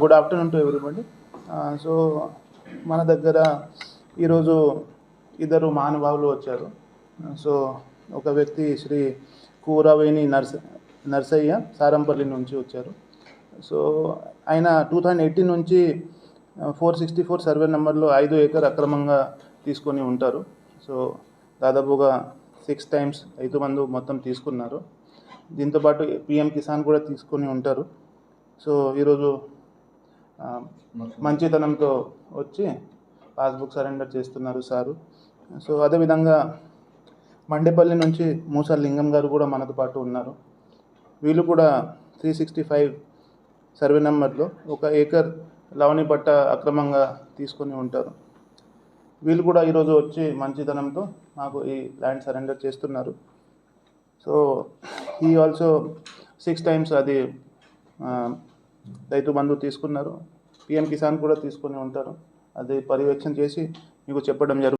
Good afternoon to everybody so మన దగ్గర ఈరోజు ఇద్దరు మహానుభావులు వచ్చారు. సో ఒక వ్యక్తి శ్రీ కూరవేణి నర్స నర్సయ్య సారంపల్లి నుంచి వచ్చారు. సో ఆయన టూ థౌజండ్ ఎయిటీన్ నుంచి ఫోర్ సిక్స్టీ ఫోర్ సర్వే నెంబర్లో ఐదు ఏకర్ అక్రమంగా తీసుకొని ఉంటారు. సో దాదాపుగా సిక్స్ టైమ్స్ రైతు బంధు మొత్తం తీసుకున్నారు. దీంతోపాటు పిఎం కిసాన్ కూడా తీసుకొని ఉంటారు. సో ఈరోజు మంచితనంతో వచ్చి పాస్బుక్ సరెండర్ చేస్తున్నారు సారు. సో అదేవిధంగా మండేపల్లి నుంచి మూసా లింగం గారు కూడా మనతో పాటు ఉన్నారు. వీళ్ళు కూడా త్రీ సిక్స్టీ ఫైవ్ సర్వే నెంబర్లో ఒక ఏకర్ లవణి పట్ట అక్రమంగా తీసుకొని ఉంటారు. వీళ్ళు కూడా ఈరోజు వచ్చి మంచితనంతో మాకు ఈ ల్యాండ్ సరెండర్ చేస్తున్నారు. సో ఈ ఆల్సో సిక్స్ టైమ్స్ అది రైతు బంధు తీసుకున్నారు. పిఎం కిసాన్ కూడా తీసుకొని ఉంటారు. అది పర్యవేక్షణ చేసి మీకు చెప్పడం జరుగుతుంది